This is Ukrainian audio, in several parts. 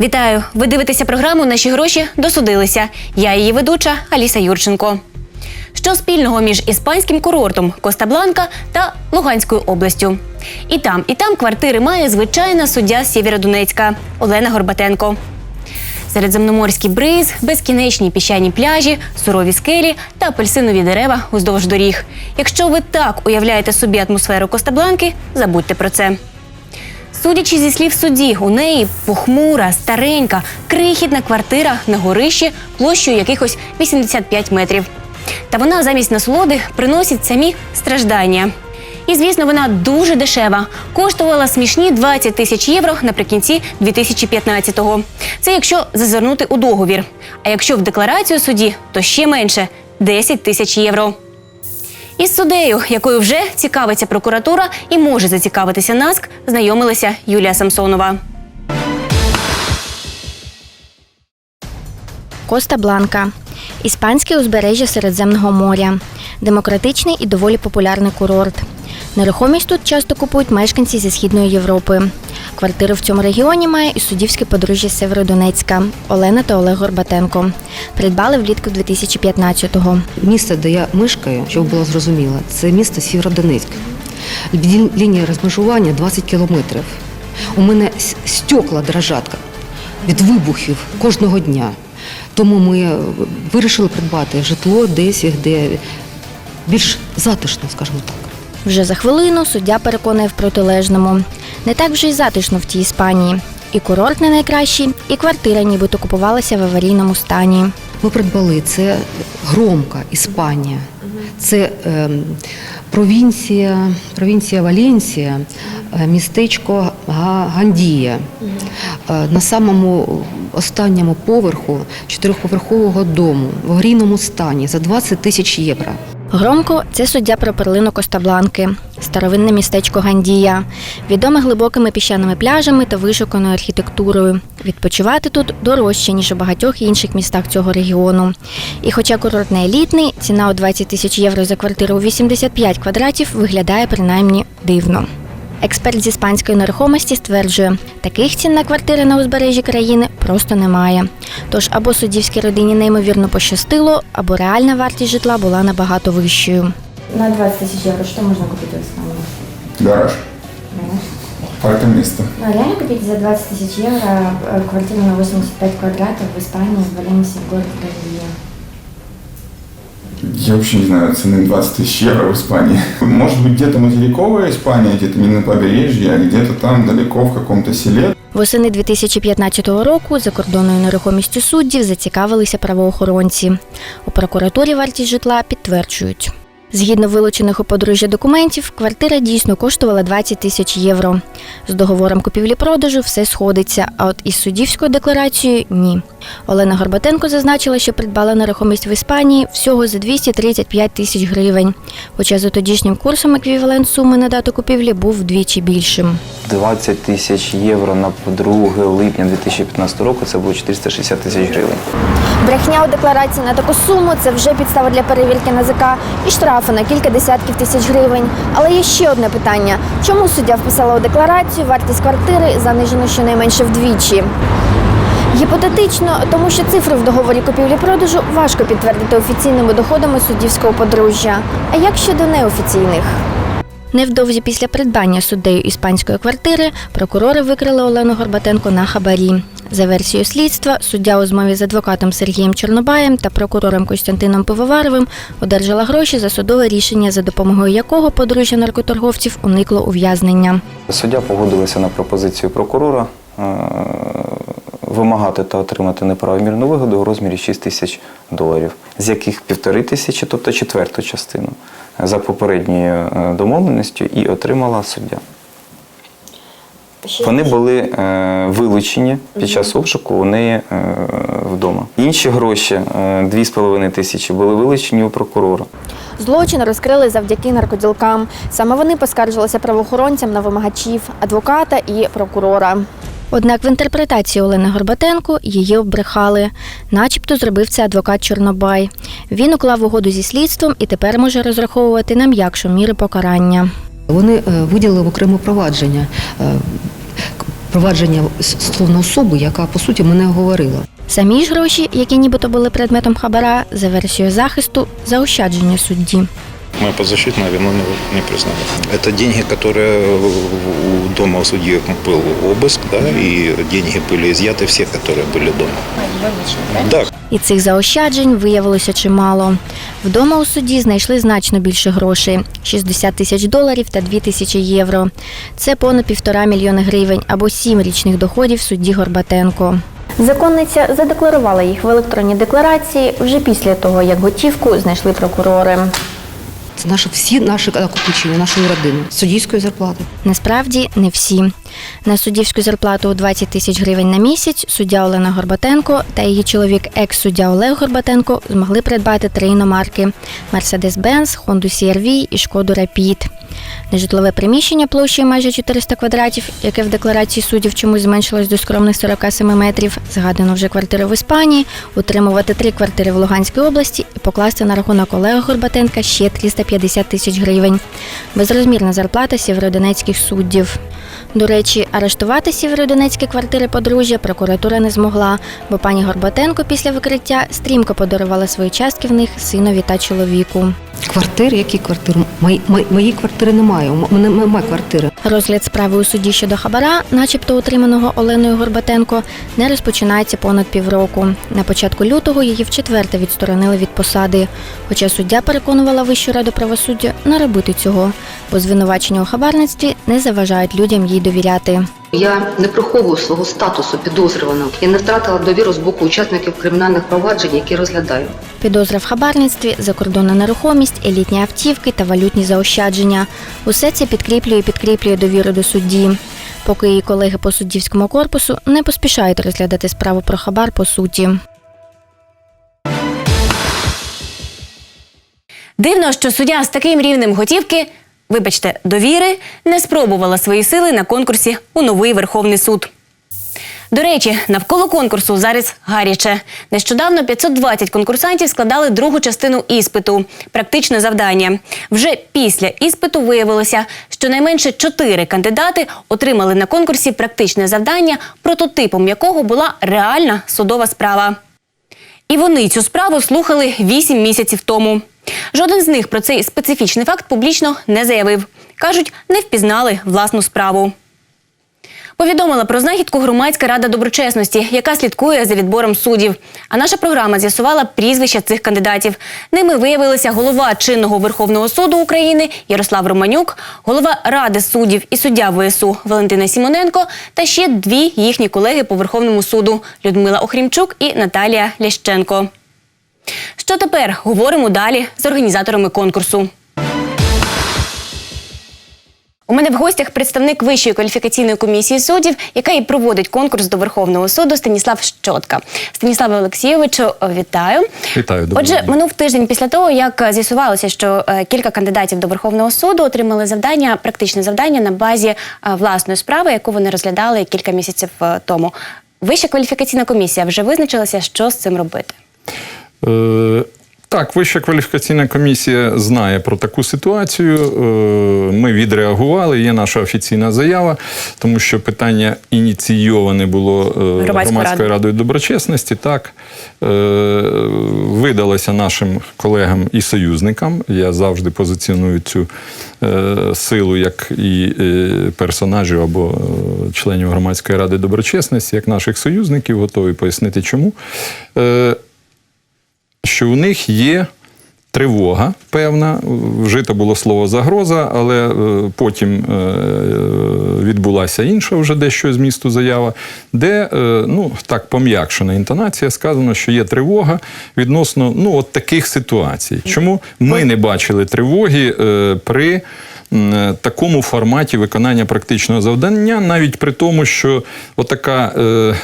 Вітаю! Ви дивитеся програму Наші гроші досудилися. Я її ведуча Аліса Юрченко. Що спільного між іспанським курортом Коста-Бланка та Луганською областю? І там, і там квартири має звичайна суддя Сєвєродонецька Олена Горбатенко. Середземноморський бриз, безкінечні піщані пляжі, сурові скелі та апельсинові дерева уздовж доріг. Якщо ви так уявляєте собі атмосферу Коста-Бланки, забудьте про це. Судячи зі слів судді, у неї похмура, старенька, крихітна квартира на горищі площею якихось 85 метрів. Та вона замість насолоди приносить самі страждання. І, звісно, вона дуже дешева. Коштувала смішні 20 тисяч євро наприкінці 2015-го. Це якщо зазирнути у договір. А якщо в декларацію судді, то ще менше 10 тисяч євро. Із суддею, якою вже цікавиться прокуратура і може зацікавитися НАСК, знайомилася Юлія Самсонова. Коста Бланка іспанське узбережжя Середземного моря, демократичний і доволі популярний курорт. Нерухомість тут часто купують мешканці зі східної Європи. Квартиру в цьому регіоні має і суддівське подружжя з Северодонецька Олена та Олег Горбатенко. Придбали влітку 2015-го. Місце, де я мешкаю, щоб було зрозуміло, це місто Сєвєродонецьк. Лінія розмежування 20 кілометрів. У мене стекла дрожать від вибухів кожного дня. Тому ми е, вирішили придбати житло десь, де більш затишно, скажімо так. Вже за хвилину суддя переконує в протилежному. Не так вже й затишно в тій Іспанії. І курорт не найкращий, і квартира нібито купувалася в аварійному стані. Ми придбали це громка Іспанія. Це ем, провінція, провінція Валенсія, е, містечко Гандія. Е, На самому останньому поверху чотирьохповерхового дому в аварійному стані за 20 тисяч євро. Громко це суддя про перлину Коста-Бланки, старовинне містечко Гандія, відоме глибокими піщаними пляжами та вишуканою архітектурою. Відпочивати тут дорожче, ніж у багатьох інших містах цього регіону. І хоча курорт не елітний, ціна у 20 тисяч євро за квартиру у 85 квадратів виглядає принаймні дивно. Експерт з іспанської нерухомості стверджує, таких цін на квартири на узбережжі країни просто немає. Тож або суддівській родині неймовірно пощастило, або реальна вартість житла була набагато вищою. На 20 тысяч евро что можно купить в Испании? Гараж. Парка место. Ну, реально купить за 20 тысяч евро э, квартиру на 85 квадратов в Испании, в Валенсии, в городе Гандия? Я вообще не знаю цены 20 тысяч евро в Испании. Может быть, где-то материковая Испания, где-то не на побережье, а где-то там далеко в каком-то селе. Восени 2015 року закордонною нерухомістю суддів зацікавилися правоохоронці. У прокуратурі вартість житла підтверджують. Згідно вилучених у подружжя документів, квартира дійсно коштувала 20 тисяч євро. З договором купівлі-продажу все сходиться, а от із суддівською декларацією ні. Олена Горбатенко зазначила, що придбала нерухомість в Іспанії всього за 235 тисяч гривень. Хоча за тодішнім курсом еквівалент суми на дату купівлі був вдвічі більшим. 20 тисяч євро на 2 липня 2015 року це було 460 тисяч гривень. Брехня у декларації на таку суму це вже підстава для перевірки НАЗК і штрафи на кілька десятків тисяч гривень. Але є ще одне питання: чому суддя вписала у декларацію вартість квартири занижено щонайменше вдвічі? Гіпотетично, тому що цифри в договорі купівлі-продажу важко підтвердити офіційними доходами суддівського подружжя. А як щодо неофіційних? Невдовзі після придбання суддею іспанської квартири прокурори викрили Олену Горбатенко на хабарі. За версією слідства, суддя у змові з адвокатом Сергієм Чорнобаєм та прокурором Костянтином Пивоваровим одержала гроші за судове рішення, за допомогою якого подружжя наркоторговців уникло ув'язнення. Суддя погодилася на пропозицію прокурора е, вимагати та отримати неправомірну вигоду у розмірі 6 тисяч доларів, з яких півтори тисячі, тобто четверту частину, за попередньою е, домовленістю і отримала суддя. Вони були е, вилучені під час обшуку у неї е, вдома. Інші гроші, е, 2,5 тисячі, були вилучені у прокурора. Злочин розкрили завдяки наркоділкам. Саме вони поскаржилися правоохоронцям на вимагачів, адвоката і прокурора. Однак в інтерпретації Олени Горбатенко її обрехали, начебто зробив це адвокат Чорнобай. Він уклав угоду зі слідством і тепер може розраховувати на м'якшу міри покарання. Вони е, виділили в окреме провадження. е, провадження стосовно особи, яка по суті мене говорила. Самі ж гроші, які нібито були предметом хабара, за версією захисту, заощадження судді. Моя подзащитная вину не, не признала. Это деньги, которые у дома у судьи был обыск, да, и деньги были изъяты все, которые были дома. Да, І цих заощаджень виявилося чимало. Вдома у суді знайшли значно більше грошей 60 тисяч доларів та 2 тисячі євро. Це понад півтора мільйони гривень або сім річних доходів судді Горбатенко. Законниця задекларувала їх в електронній декларації вже після того, як готівку знайшли прокурори. Це наші всі наші накопичення, нашої родини, суддівської зарплати. Насправді не всі. На суддівську зарплату у 20 тисяч гривень на місяць суддя Олена Горбатенко та її чоловік, екс-суддя Олег Горбатенко, змогли придбати три іномарки: Mercedes-Benz, Honda CR-V і Шкоду Rapid. Нежитлове приміщення площею майже 400 квадратів, яке в декларації суддів чомусь зменшилось до скромних 47 метрів. Згадано вже квартири в Іспанії, утримувати три квартири в Луганській області і покласти на рахунок Олега Горбатенка ще 350 тисяч гривень. Безрозмірна зарплата сєвєродонецьких суддів. До речі, арештувати сєвєродонецькі квартири подружжя прокуратура не змогла, бо пані Горбатенко після викриття стрімко подарувала свої частки в них синові та чоловіку. Квартири, які квартири? Мої, мої, мої квартири немає. У мене немає квартири. Розгляд справи у суді щодо хабара, начебто отриманого Оленою Горбатенко, не розпочинається понад півроку. На початку лютого її вчетверте відсторонили від посади. Хоча суддя переконувала Вищу раду правосуддя не робити цього, бо звинувачення у хабарництві не заважають людям їй довіряти. Я не приховую свого статусу підозрюваного. Я не втратила довіру з боку учасників кримінальних проваджень, які розглядаю. Підозра в хабарництві, закордонна нерухомість, елітні автівки та валютні заощадження. Усе це підкріплює і підкріплює довіру до судді. Поки її колеги по суддівському корпусу не поспішають розглядати справу про хабар по суті. Дивно, що суддя з таким рівнем готівки, вибачте, довіри, не спробувала свої сили на конкурсі у новий Верховний суд. До речі, навколо конкурсу зараз гаряче. Нещодавно 520 конкурсантів складали другу частину іспиту практичне завдання. Вже після іспиту виявилося, що найменше чотири кандидати отримали на конкурсі практичне завдання, прототипом якого була реальна судова справа. І вони цю справу слухали 8 місяців тому. Жоден з них про цей специфічний факт публічно не заявив. Кажуть, не впізнали власну справу. Повідомила про знахідку громадська рада доброчесності, яка слідкує за відбором суддів. А наша програма з'ясувала прізвища цих кандидатів. Ними виявилися голова чинного Верховного суду України Ярослав Романюк, голова ради суддів і суддя ВСУ Валентина Сімоненко та ще дві їхні колеги по Верховному суду Людмила Охрімчук і Наталія Лященко. Що тепер говоримо далі з організаторами конкурсу. У мене в гостях представник Вищої кваліфікаційної комісії суддів, яка і проводить конкурс до Верховного суду Станіслав Щотка. Станіславе Олексійовичу, вітаю. Вітаю, Отже, дня. минув тиждень після того, як з'ясувалося, що е, кілька кандидатів до Верховного суду отримали завдання, практичне завдання на базі е, власної справи, яку вони розглядали кілька місяців е, тому. Вища кваліфікаційна комісія вже визначилася, що з цим робити. Е, Так, Вища кваліфікаційна комісія знає про таку ситуацію. Е, Ми відреагували. Є наша офіційна заява, тому що питання ініційоване було е, Громадською громадською радою. доброчесності. Так Е, видалося нашим колегам і союзникам. Я завжди позиціоную цю силу як і персонажів або членів громадської ради доброчесності, як наших союзників, готовий пояснити, чому. Що у них є тривога певна. Вжито було слово загроза, але е, потім е, відбулася інша вже дещо з місту заява, де е, ну, так пом'якшена інтонація сказано, що є тривога відносно ну, от таких ситуацій. Чому ми не бачили тривоги при такому форматі виконання практичного завдання, навіть при тому, що отака е,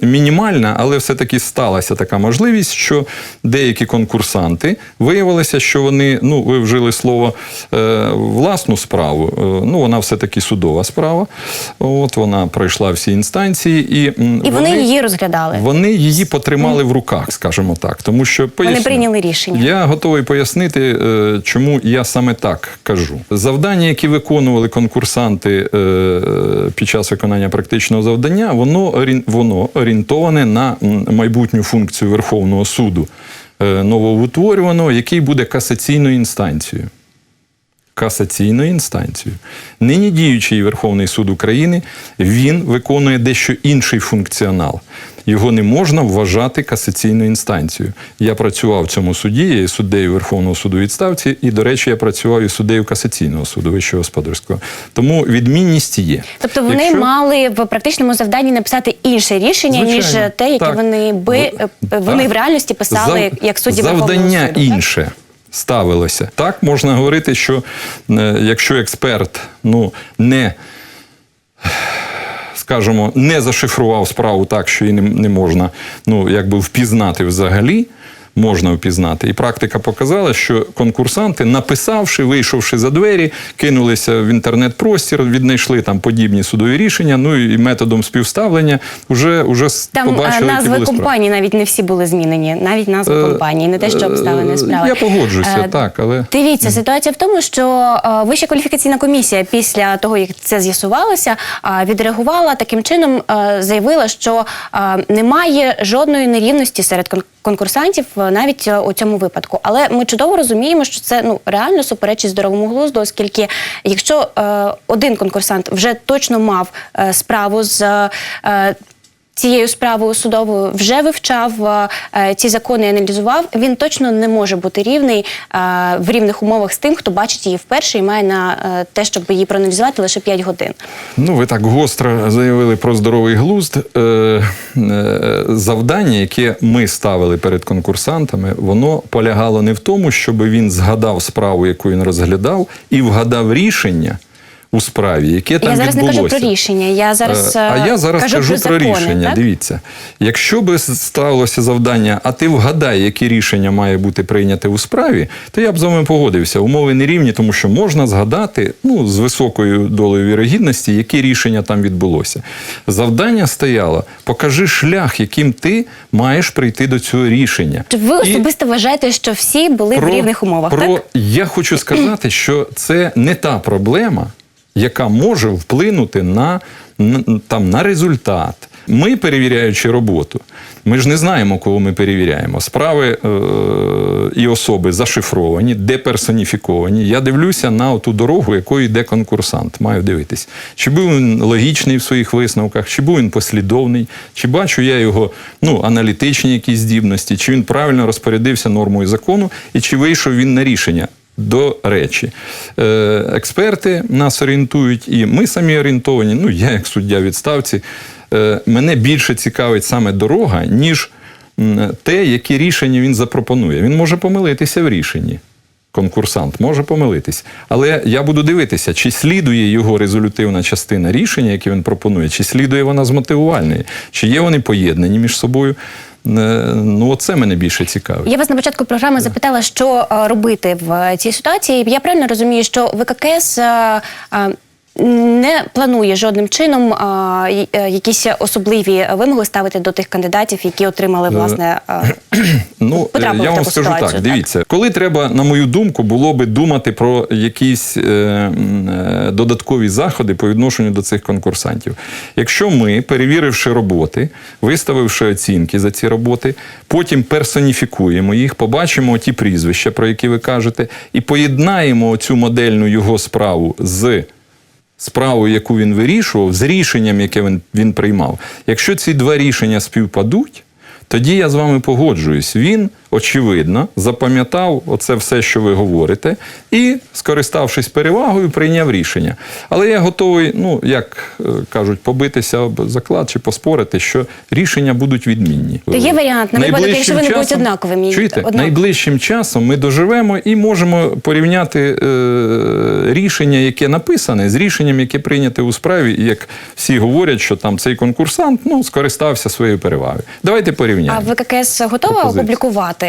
мінімальна, але все-таки сталася така можливість, що деякі конкурсанти виявилося, що вони, ну, ви вжили слово е, власну справу, е, ну, вона все-таки судова справа. От вона пройшла всі інстанції, і, І вони, її розглядали. вони її потримали в руках, скажімо так. Тому що поясню. прийняли рішення. Я готовий пояснити, е, чому я саме так кажу. Завдання, які виконували конкурсанти е, під час виконання практичного завдання, воно, воно орієнтоване на майбутню функцію Верховного суду е, новоутворюваного, який буде касаційною інстанцією. Касаційною інстанцією. Нині діючий Верховний суд України він виконує дещо інший функціонал. Його не можна вважати касаційною інстанцією. Я працював в цьому суді, я є суддею Верховного суду відставці, і, до речі, я працював і суддею касаційного суду Вищого господарського. Тому відмінність є. Тобто вони Якщо- мали в практичному завданні написати інше рішення, ніж те, яке Так. вони би е, вони так. в реальності писали Зав- як судді Верховного Завдання суду. так? Ставилося. Так можна говорити, що е, якщо експерт ну, не. Скажімо, не зашифрував справу так, що її не можна ну, якби впізнати взагалі, можна впізнати. І практика показала, що конкурсанти, написавши, вийшовши за двері, кинулися в інтернет-простір, віднайшли там подібні судові рішення, ну і методом співставлення вже, вже Там е, побачили, які назви справи. навіть не всі були змінені, навіть назви Е, компанії, не те, що обставини е, справи. Я погоджуся, Е, так, але Дивіться, ситуація в тому, що е, Вища кваліфікаційна комісія після того, як це з'ясувалося, е, відреагувала таким чином, е, заявила, що е, немає жодної нерівності серед кон- конкурсантів е, навіть е, у цьому випадку. Але ми чудово розуміємо, що це ну реально суперечить здоровому глузду, оскільки якщо е, один конкурсант вже точно мав е, справу з. е, цією справою судовою вже вивчав е, ці закони аналізував, він точно не може бути рівний е, в рівних умовах з тим, хто бачить її вперше і має на е, те, щоб її проаналізувати лише 5 годин. Ну, ви так гостро заявили про здоровий глузд. Е, е, завдання, яке ми ставили перед конкурсантами, воно полягало не в тому, щоб він згадав справу, яку він розглядав, і вгадав рішення у справі, яке там я зараз відбулося. не кажу про рішення. Я зараз Е, А е, я зараз кажу, кажу про, закони, рішення. Так? Дивіться, якщо би ставилося завдання, а ти вгадай, яке рішення має бути прийняте у справі, то я б з вами погодився. Умови не рівні, тому що можна згадати ну, з високою долею вірогідності, яке рішення там відбулося. Завдання стояло: покажи шлях, яким ти маєш прийти до цього рішення. Чи ви І- особисто вважаєте, що всі були в рівних умовах? про, так? Я хочу сказати, що це не та проблема, яка може вплинути на, там, на результат. Ми, перевіряючи роботу, ми ж не знаємо, кого ми перевіряємо. Справи е- і особи зашифровані, деперсоніфіковані. Я дивлюся на ту дорогу, якою йде конкурсант. Маю дивитись, чи був він логічний в своїх висновках, чи був він послідовний, чи бачу я його ну, аналітичні якісь здібності, чи він правильно розпорядився нормою закону, і чи вийшов він на рішення. До речі, е, експерти нас орієнтують, і ми самі орієнтовані. Ну, я, як суддя відставці, е, мене більше цікавить саме дорога, ніж те, які рішення він запропонує. Він може помилитися в рішенні. Конкурсант може помилитись. Але я буду дивитися, чи слідує його резолютивна частина рішення, яке він пропонує, чи слідує вона з мотивувальної, чи є вони поєднані між собою. Е, Ну, оце мене більше цікавить. Я вас на початку програми запитала, що е, робити в е, цій ситуації. Я правильно розумію, що ВККС не планує жодним чином е, й- е, якісь особливі вимоги ставити до тих кандидатів, які отримали власне. е, Ну, е, потрапили я в вам таку скажу ситуацію, так, так? дивіться, коли треба, на мою думку, було би думати про якісь е, е, додаткові заходи по відношенню до цих конкурсантів. Якщо ми, перевіривши роботи, виставивши оцінки за ці роботи, потім персоніфікуємо їх, побачимо ті прізвища, про які ви кажете, і поєднаємо цю модельну його справу з справу, яку він вирішував, з рішенням, яке він, він приймав. Якщо ці два рішення співпадуть, тоді я з вами погоджуюсь. Він, очевидно, запам'ятав оце все, що ви говорите, і, скориставшись перевагою, прийняв рішення. Але я готовий, ну, як е, кажуть, побитися об заклад чи поспорити, що рішення будуть відмінні. То є варіант, на випадок, якщо вони будуть однаковими. Чуєте, Однак- найближчим часом ми доживемо і можемо порівняти е, рішення, яке написане, з рішенням, яке прийняте у справі, і як всі говорять, що там цей конкурсант ну, скористався своєю перевагою. Давайте порівняємо. А. ВККС готова опублікувати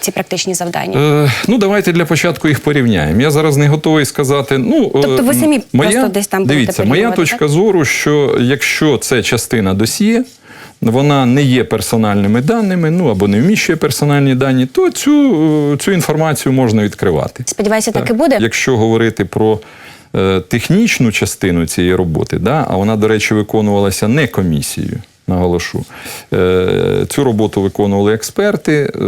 ці практичні завдання? Е, ну, давайте для початку їх порівняємо. Я зараз не готовий сказати. Ну, Тобто ви е, самі моя, просто десь там будете Дивіться, моя точка зору, що якщо це частина досьє, вона не є персональними даними, ну або не вміщує персональні дані, то цю, е, цю інформацію можна відкривати. Сподіваюся, так, і буде. Якщо говорити про е, технічну частину цієї роботи, да, а вона, до речі, виконувалася не комісією. Наголошу, Е, цю роботу виконували експерти е,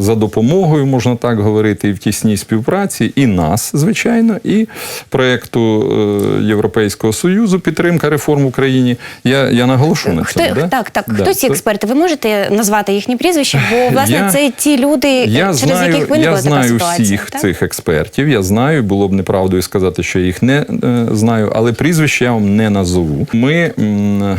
за допомогою, можна так говорити, і в тісній співпраці, і нас, звичайно, і проєкту е, Європейського Союзу підтримка реформ в Україні. Я, я наголошу на Хто, да? Так, так. Да. Хто ці експерти? Ви можете назвати їхні прізвища? Бо, власне, Я- це ті люди, Я через знаю, яких виникла я така знаю ситуація. всіх так? цих експертів. Я знаю, було б неправдою сказати, що я їх не е, знаю, але прізвище я вам не назову. Ми м,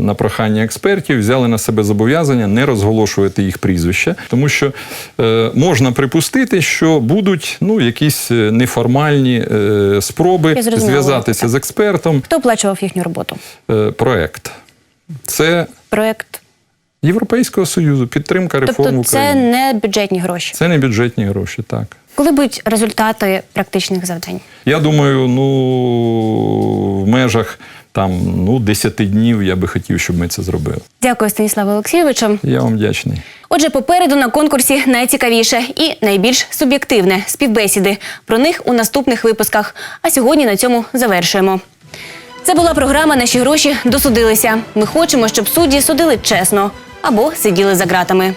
на прохання експертів взяли на себе зобов'язання не розголошувати їх прізвища, тому що е, можна припустити, що будуть ну, якісь е, неформальні е, спроби зв'язатися з експертом. Хто оплачував їхню роботу? Е, проект. Це Проект. Європейського Союзу, підтримка реформ Тобто в це не бюджетні гроші. Це не бюджетні гроші, так. Коли будуть результати практичних завдань? Я думаю, ну в межах там ну 10 днів я би хотів, щоб ми це зробили. Дякую, Станіславе Олексійовичу. Я вам вдячний. Отже, попереду на конкурсі найцікавіше і найбільш суб'єктивне співбесіди. Про них у наступних випусках. А сьогодні на цьому завершуємо. Це була програма Наші гроші досудилися. Ми хочемо, щоб судді судили чесно або сиділи за ґратами.